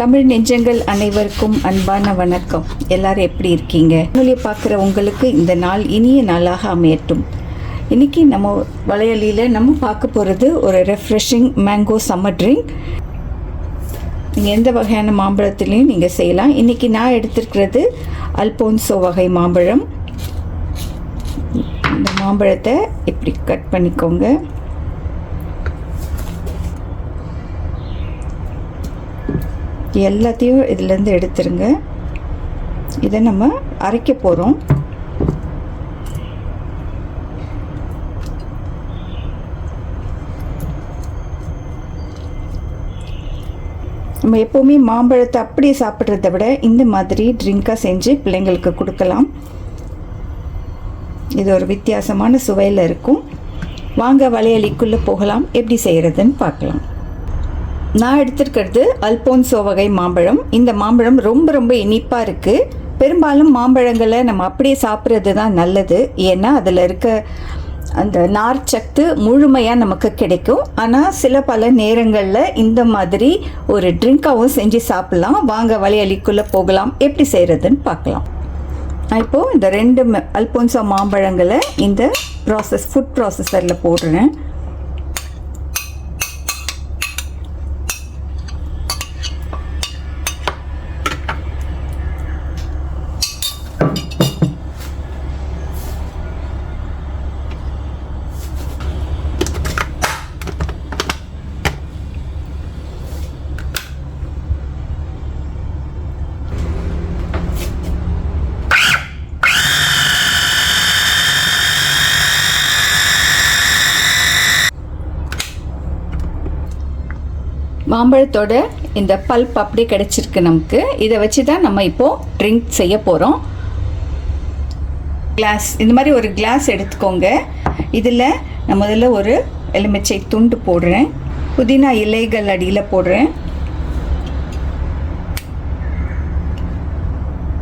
தமிழ் நெஞ்சங்கள் அனைவருக்கும் அன்பான வணக்கம். எல்லாரும் எப்படி இருக்கீங்க? வானொலியை பார்க்குற உங்களுக்கு இந்த நாள் இனிய நாளாக அமையட்டும். இன்னைக்கு நம்ம வளையலியில் நம்ம பார்க்க போகிறது ஒரு ரெஃப்ரெஷிங் மேங்கோ சம்மர் ட்ரிங்க் நீங்கள் எந்த வகையான மாம்பழத்துலேயும் நீங்கள் செய்யலாம். இன்றைக்கி நான் எடுத்துருக்கிறது அல்போன்சோ வகை மாம்பழம். இந்த மாம்பழத்தை இப்படி கட் பண்ணிக்கோங்க. எல்லாத்தையும் இதுலேருந்து எடுத்துருங்க. இதை நம்ம அரைக்க போகிறோம் நம்ம எப்போவுமே மாம்பழத்தை அப்படியே சாப்பிட்றத விட இந்த மாதிரி ட்ரிங்காக செஞ்சு பிள்ளைங்களுக்கு கொடுக்கலாம். இது ஒரு வித்தியாசமான சுவையில் இருக்கும். வாங்க வளையலிக்குள்ளே போகலாம். எப்படி செய்கிறதுன்னு பார்க்கலாம். நான் எடுத்திருக்கிறது அல்போன்சோ வகை மாம்பழம். இந்த மாம்பழம் ரொம்ப ரொம்ப இனிப்பாக இருக்குது பெரும்பாலும் மாம்பழங்களை நம்ம அப்படியே சாப்பிட்றது தான் நல்லது. ஏன்னா அதில் இருக்க அந்த நார் சத்து முழுமையாக நமக்கு கிடைக்கும். ஆனால் சில பல நேரங்களில் இந்த மாதிரி ஒரு ட்ரிங்காகவும் செஞ்சு சாப்பிட்லாம். வாங்க வளையலிக்குள்ளே போகலாம். எப்படி செய்கிறதுன்னு பார்க்கலாம். இப்போது இந்த ரெண்டு அல்போன்சோ மாம்பழங்களை இந்த ப்ராசஸ் ஃபுட் ப்ராசஸரில் போடுறேன். மாம்பழத்தோட இந்த பல்ப் அப்படியே கிடச்சிருக்கு நமக்கு. இதை வச்சு தான் நம்ம இப்போது ட்ரிங்க் செய்ய போகிறோம் கிளாஸ் இந்த மாதிரி ஒரு கிளாஸ் எடுத்துக்கோங்க. இதில் நான் முதல்ல ஒரு எலுமிச்சை துண்டு போடுறேன். புதினா இலைகள் அடியில் போடுறேன்.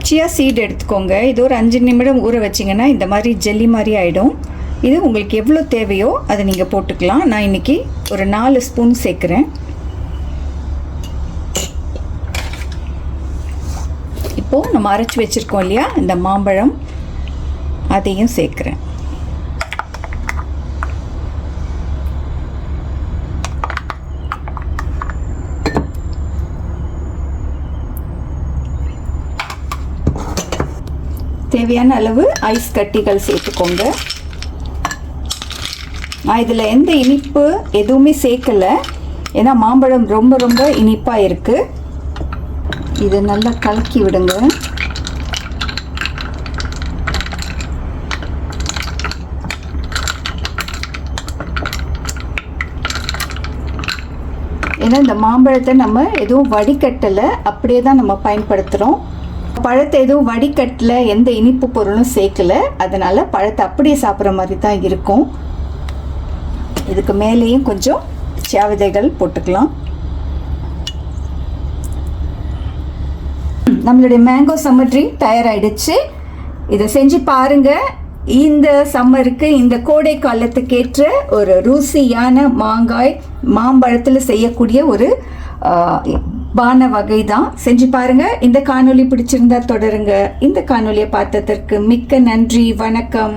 சியா சீட் எடுத்துக்கோங்க. இது ஒரு அஞ்சு நிமிடம் ஊற வச்சிங்கன்னா இந்த மாதிரி ஜெல்லி மாதிரி ஆகிடும் இது உங்களுக்கு எவ்வளோ தேவையோ அதை நீங்கள் போட்டுக்கலாம். நான் இன்றைக்கி ஒரு நாலு ஸ்பூன் சேர்க்குறேன். இப்போது நம்ம அரைச்சி வச்சுருக்கோம் இல்லையா? இந்த மாம்பழம் அதையும் சேர்க்குறேன். தேவையான அளவு ஐஸ் கட்டிகள் சேர்த்துக்கோங்க. நான் இதில் எந்த இனிப்பு எதுவுமே சேர்க்கலை. ஏன்னா மாம்பழம் ரொம்ப ரொம்ப இனிப்பாக இருக்குது இதை நல்லா கலக்கி விடுங்க. ஏன்னா இந்த மாம்பழத்தை நம்ம எதுவும் வடிகட்டலை அப்படியே தான் நம்ம பயன்படுத்துகிறோம். பழத்தை எதுவும் வடிகட்டில் எந்த இனிப்பு பொருளும் சேர்க்கல. அதனால் பழத்தை அப்படியே சாப்பிட்ற மாதிரி தான் இருக்கும். இதுக்கு மேலேயும் கொஞ்சம் சேவதைகள் போட்டுக்கலாம். நம்மளுடைய மேங்கோ சம்மர் ட்ரிங்க் தயாராகிடுச்சு இதை செஞ்சு பாருங்கள் இந்த சம்மருக்கு இந்த கோடை காலத்துக்கேற்ற ஒரு ருசியான மாங்காய் மாம்பழத்தில் செய்யக்கூடிய ஒரு பான வகை தான் செஞ்சு பாருங்க. இந்த காணொலி பிடிச்சிருந்தா தொடருங்க. இந்த காணொலியை பார்த்ததற்கு மிக்க நன்றி. வணக்கம்.